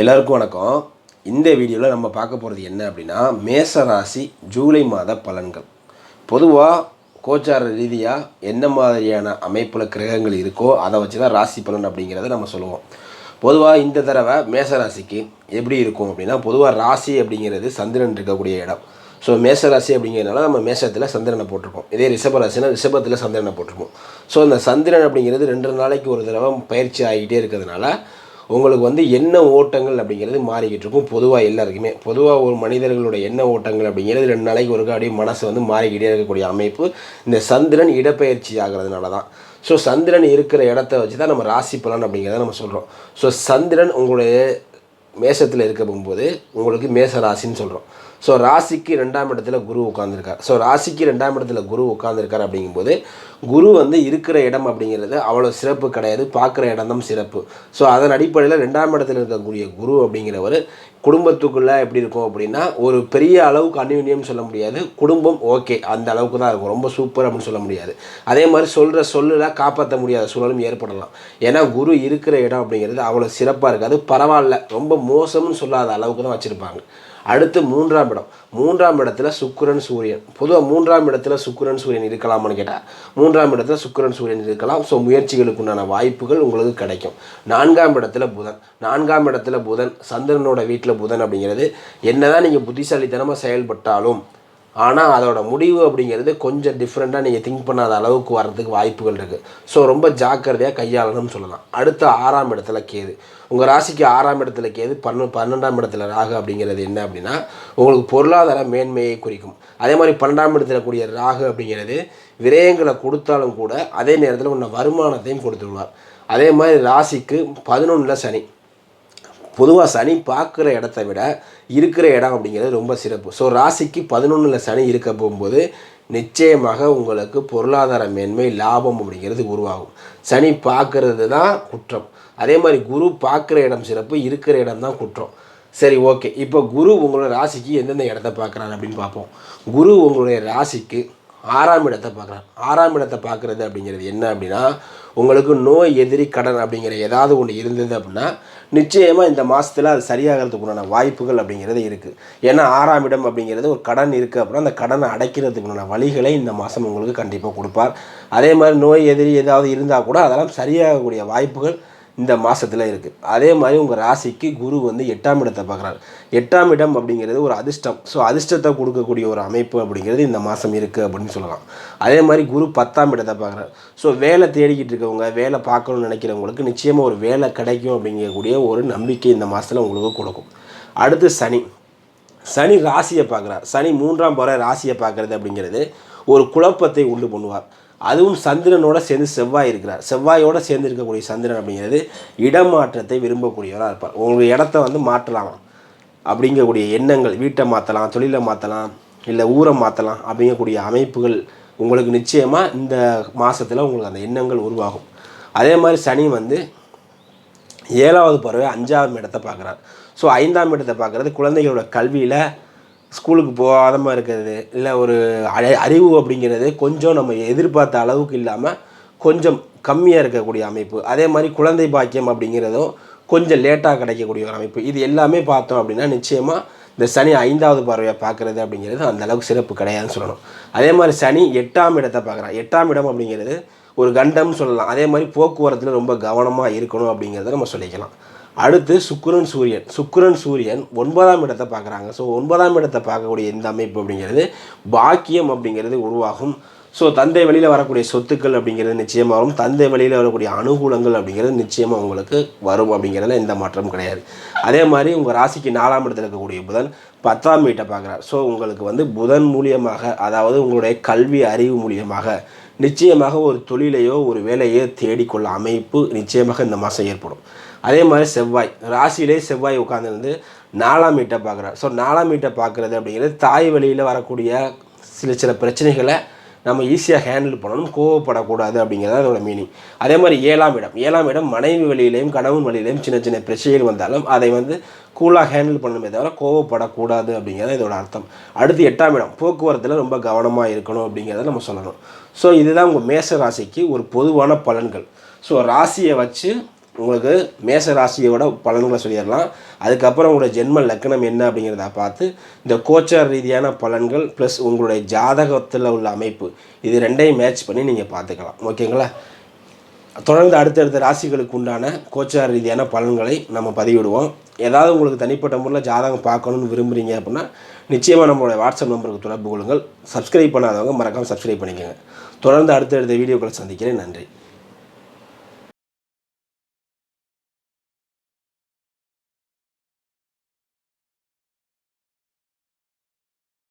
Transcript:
எல்லாருக்கும் வணக்கம். இந்த வீடியோவில் நம்ம பார்க்க போகிறது என்ன அப்படின்னா மேச ராசி ஜூலை மாத பலன்கள். பொதுவாக கோச்சார ரீதியாக என்ன மாதிரியான அமைப்பில் கிரகங்கள் இருக்கோ அதை வச்சு தான் ராசி பலன் அப்படிங்கிறத நம்ம சொல்லுவோம். பொதுவாக இந்த தடவை மேச ராசிக்கு எப்படி இருக்கும் அப்படின்னா பொதுவாக ராசி அப்படிங்கிறது சந்திரன் இருக்கக்கூடிய இடம். ஸோ மேச ராசி அப்படிங்கிறதுனால நம்ம மேசத்தில் சந்திரனை போட்டிருப்போம். இதே ரிஷப ராசினா ரிஷபத்தில் சந்திரனை போட்டிருப்போம். ஸோ இந்த சந்திரன் அப்படிங்கிறது ரெண்டு நாளைக்கு ஒரு தடவை பயிற்சி ஆகிட்டே இருக்கிறதுனால உங்களுக்கு வந்து எண்ண ஓட்டங்கள் அப்படிங்கிறது மாறிக்கிட்டு இருக்கும். பொதுவாக எல்லாருக்குமே. பொதுவாக ஒரு மனிதர்களுடைய எண்ண ஓட்டங்கள் அப்படிங்கிறது ரெண்டு நாளைக்கு ஒருக்கா அப்படியே மனசு வந்து மாறிக்கிட்டே இருக்கக்கூடிய அமைப்பு இந்த சந்திரன் இடப்பெயர்ச்சி ஆகிறதுனால தான். ஸோ சந்திரன் இருக்கிற இடத்த வச்சு தான் நம்ம ராசி பலன் அப்படிங்கிறத நம்ம சொல்கிறோம் ஸோ சந்திரன் உங்களுடைய மேசத்தில் இருக்க போகும்போது உங்களுக்கு மேச ராசின்னு சொல்கிறோம் ஸோ ராசிக்கு ரெண்டாம் இடத்துல குரு உட்காந்துருக்கார் ஸோ ராசிக்கு ரெண்டாம் இடத்துல குரு உட்காந்துருக்கார் அப்படிங்கும்போது குரு வந்து இருக்கிற இடம் அப்படிங்கிறது அவ்வளோ சிறப்பு கிடையாது. பார்க்குற இடம் தான் சிறப்பு. ஸோ அதன் அடிப்படையில் ரெண்டாம் இடத்துல இருக்கக்கூடிய குரு அப்படிங்கிறவர் குடும்பத்துக்குள்ளே எப்படி இருக்கும் அப்படின்னா ஒரு பெரிய அளவுக்கு அந்யுன்யம் சொல்ல முடியாது. குடும்பம் ஓகே. அந்த அளவுக்கு தான் இருக்கும். ரொம்ப சூப்பர் அப்படின்னு சொல்ல முடியாது. அதே மாதிரி சொல்கிற சொல்லில் காப்பாற்ற முடியாத சூழலும் ஏற்படலாம். ஏன்னா குரு இருக்கிற இடம் அப்படிங்கிறது அவ்வளோ சிறப்பாக இருக்காது. பரவாயில்ல. ரொம்ப மோசம்னு சொல்லாத அளவுக்கு தான் வச்சுருப்பாங்க. அடுத்து மூன்றாம் இடம். மூன்றாம் இடத்துல சுக்கிரன் சூரியன். பொதுவாக மூன்றாம் இடத்துல சுக்கரன் சூரியன் இருக்கலாமான்னு கேட்டால் மூன்றாம் இடத்துல சுக்கிரன் சூரியன் இருக்கலாம். ஸோ முயற்சிகளுக்கு உண்டான வாய்ப்புகள் உங்களுக்கு கிடைக்கும். நான்காம் இடத்துல புதன். நான்காம் இடத்துல புதன் சந்திரனோட வீட்டில் புதன் அப்படிங்கிறது என்னதான் நீங்கள் புத்திசாலித்தனமாக செயல்பட்டாலும் ஆனால் அதோட முடிவு அப்படிங்கிறது கொஞ்சம் டிஃப்ரெண்ட்டாக நீங்கள் திங்க் பண்ணாத அளவுக்கு வர்றதுக்கு வாய்ப்புகள் இருக்குது ஸோ ரொம்ப ஜாக்கிரதையாக கையாளணும்னு சொல்லலாம். அடுத்த ஆறாம் இடத்துல கேது. உங்கள் ராசிக்கு ஆறாம் இடத்துல கேது பன்னு பன்னெண்டாம் இடத்துல ராகு அப்படிங்கிறது என்ன அப்படின்னா உங்களுக்கு பொருளாதார மேன்மையை குறிக்கும். அதே மாதிரி பன்னெண்டாம் இடத்துல கூடிய ராகு அப்படிங்கிறது விரயங்களை கொடுத்தாலும் கூட அதே நேரத்தில் உன்னை வருமானத்தையும் கொடுத்துருவார் அதே மாதிரி ராசிக்கு பதினொன்றில் சனி. பொதுவாக சனி பார்க்குற இடத்த விட இருக்கிற இடம் அப்படிங்கிறது ரொம்ப சிறப்பு. ஸோ ராசிக்கு பதினொன்றில் சனி இருக்க போகும்போது நிச்சயமாக உங்களுக்கு பொருளாதார மேன்மை லாபம் அப்படிங்கிறது உருவாகும். சனி பார்க்கறது தான் குற்றம். அதே மாதிரி குரு பார்க்குற இடம் சிறப்பு இருக்கிற இடம் தான் குற்றம். சரி ஓகே. இப்போ குரு உங்களோட ராசிக்கு எந்தெந்த இடத்த பார்க்குறாரு அப்படின்னு பார்ப்போம். குரு உங்களுடைய ராசிக்கு ஆறாம் இடத்தை பார்க்குறாரு ஆறாம் இடத்தை பார்க்குறது அப்படிங்கிறது என்ன அப்படின்னா உங்களுக்கு நோய் எதிரி கடன் அப்படிங்கிற ஏதாவது ஒன்று இருந்தது அப்படின்னா நிச்சயமாக இந்த மாதத்தில் அது சரியாகிறதுக்குண்டான வாய்ப்புகள் அப்படிங்கிறது இருக்குது ஏன்னா ஆறாம் இடம் அப்படிங்கிறது ஒரு கடன் இருக்குது அப்படின்னா அந்த கடனை அடைக்கிறதுக்குண்டான வழிகளை இந்த மாதம் உங்களுக்கு கண்டிப்பாக கொடுப்பார். அதே மாதிரி நோய் எதிரி ஏதாவது இருந்தால் கூட அதெல்லாம் சரியாகக்கூடிய வாய்ப்புகள் இந்த மாதத்தில் இருக்குது அதே மாதிரி உங்கள் ராசிக்கு குரு வந்து எட்டாம் இடத்தை பார்க்குறாரு. எட்டாம் இடம் அப்படிங்கிறது ஒரு அதிர்ஷ்டம். ஸோ அதிர்ஷ்டத்தை கொடுக்கக்கூடிய ஒரு அமைப்பு அப்படிங்கிறது இந்த மாதம் இருக்குது அப்படின்னு சொல்லலாம். அதே மாதிரி குரு பத்தாம் இடத்தை பார்க்குறாரு. ஸோ வேலை தேடிக்கிட்டு இருக்கவங்க வேலை பார்க்கணும்னு நினைக்கிறவங்களுக்கு நிச்சயமாக ஒரு வேலை கிடைக்கும் அப்படிங்கக்கூடிய ஒரு நம்பிக்கை இந்த மாதத்தில் உங்களுக்கு கொடுக்கும். அடுத்து சனி. சனி ராசியை பார்க்குறார். சனி மூன்றாம் முறை ராசியை பார்க்குறது அப்படிங்கிறது ஒரு குழப்பத்தை உண்டு பண்ணுவார். அதுவும் சந்திரனோட சேர்ந்து செவ்வாய் இருக்கிறார். செவ்வாயோட சேர்ந்து இருக்கக்கூடிய சந்திரன் அப்படிங்கிறது இடமாற்றத்தை விரும்பக்கூடியவராக இருப்பார். உங்களுடைய இடத்த வந்து மாற்றலாம். அப்படிங்கக்கூடிய எண்ணங்கள் வீட்டை மாற்றலாம் தொழிலை மாற்றலாம் இல்லை ஊரை மாற்றலாம் அப்படிங்கக்கூடிய அமைப்புகள் உங்களுக்கு நிச்சயமாக இந்த மாதத்தில் உங்களுக்கு அந்த எண்ணங்கள் உருவாகும். அதே மாதிரி சனி வந்து ஏழாவது பறவை அஞ்சாவது இடத்தை பார்க்குறார். ஸோ ஐந்தாம் இடத்தை பார்க்குறது குழந்தைகளோட கல்வியில் ஸ்கூலுக்கு போகாதமாக இருக்கிறது இல்லை ஒரு அறிவு அப்படிங்கிறது கொஞ்சம் நம்ம எதிர்பார்த்த அளவுக்கு இல்லாமல் கொஞ்சம் கம்மியாக இருக்கக்கூடிய அமைப்பு. அதே மாதிரி குழந்தை பாக்கியம் அப்படிங்கிறதும் கொஞ்சம் லேட்டாக கிடைக்கக்கூடிய ஒரு அமைப்பு. இது எல்லாமே பார்த்தோம் அப்படின்னா நிச்சயமாக இந்த சனி ஐந்தாவது பார்வையை பார்க்குறது அப்படிங்கிறது அந்த அளவுக்கு சிறப்பு கிடையாதுன்னு சொல்லணும். அதே மாதிரி சனி எட்டாம் இடத்தை பார்க்குறான். எட்டாம் இடம் அப்படிங்கிறது ஒரு கண்டம்னு சொல்லலாம். அதே மாதிரி போக்குவரத்தில் ரொம்ப கவனமாக இருக்கணும் அப்படிங்கிறத நம்ம சொல்லிக்கலாம். அடுத்து சுக்கரன் சூரியன். சுக்கரன் சூரியன் ஒன்பதாம் இடத்தை பார்க்குறாங்க. ஸோ ஒன்பதாம் இடத்தை பார்க்கக்கூடிய இந்த அமைப்பு அப்படிங்கிறது பாக்கியம் அப்படிங்கிறது உருவாகும். ஸோ தந்தை வழியில் வரக்கூடிய சொத்துக்கள் அப்படிங்கிறது நிச்சயமாக வரும். தந்தை வழியில் வரக்கூடிய அனுகூலங்கள் அப்படிங்கிறது நிச்சயமாக உங்களுக்கு வரும் அப்படிங்கிறதுல எந்த மாற்றமும் கிடையாது. அதே மாதிரி உங்கள் ராசிக்கு நாலாம் இடத்துல இருக்கக்கூடிய புதன் பத்தாம் வீட்டை பார்க்குறார். ஸோ உங்களுக்கு வந்து புதன் மூலியமாக அதாவது உங்களுடைய கல்வி அறிவு மூலியமாக நிச்சயமாக ஒரு தொழிலையோ ஒரு வேலையோ தேடிக்கொள்ள அமைப்பு நிச்சயமாக இந்த மாதம் ஏற்படும். அதே மாதிரி செவ்வாய் ராசியிலே செவ்வாய் உட்காந்துருந்து நாலாம் வீட்டை பார்க்குறார். ஸோ நாலாம் வீட்டை பார்க்குறது அப்படிங்கிறது தாய் வழியில் வரக்கூடிய சில சில பிரச்சனைகளை நம்ம ஈஸியாக ஹேண்டில் பண்ணணும் கோவப்படக்கூடாது அப்படிங்கிறது அதோட மீனிங் அதே மாதிரி ஏழாம் இடம். ஏழாம் இடம் மனைவி வழியிலையும் கணவன் வழியிலையும் சின்ன சின்ன பிரச்சனைகள் வந்தாலும் அதை வந்து கூலாக ஹேண்டில் பண்ணணுமே தவிர கோவப்படக்கூடாது அப்படிங்கிறது இதோட அர்த்தம். அடுத்து எட்டாம் இடம். போக்குவரத்தில் ரொம்ப கவனமாக இருக்கணும் அப்படிங்கிறத நம்ம சொல்லணும். ஸோ இதுதான் உங்கள் மேச ராசிக்கு ஒரு பொதுவான பலன்கள். ஸோ ராசியை வச்சு உங்களுக்கு மேச ராசியோட பலன்களை சொல்லிடலாம். அதுக்கப்புறம் உங்களோட ஜென்ம லக்னம் என்ன அப்படிங்கிறத பார்த்து இந்த கோச்சார் ரீதியான பலன்கள் ப்ளஸ் உங்களுடைய ஜாதகத்தில் உள்ள அமைப்பு இது ரெண்டையும் மேட்ச் பண்ணி நீங்கள் பார்த்துக்கலாம். ஓகேங்களா? தொடர்ந்து அடுத்தடுத்த ராசிகளுக்கு உண்டான கோச்சார் ரீதியான பலன்களை நம்ம பதிவிடுவோம். ஏதாவது உங்களுக்கு தனிப்பட்ட முறையில் ஜாதகம் பார்க்கணும்னு விரும்புகிறீங்க அப்படின்னா நிச்சயமாக நம்மளுடைய வாட்ஸ்அப் நம்பருக்கு தொடர்பு கொள்ளுங்கள். சப்ஸ்கிரைப் பண்ணாதவங்க மறக்காமல் சப்ஸ்கிரைப் பண்ணிக்கோங்க. தொடர்ந்து அடுத்தடுத்த வீடியோக்களை சந்திக்கிறேன். நன்றி.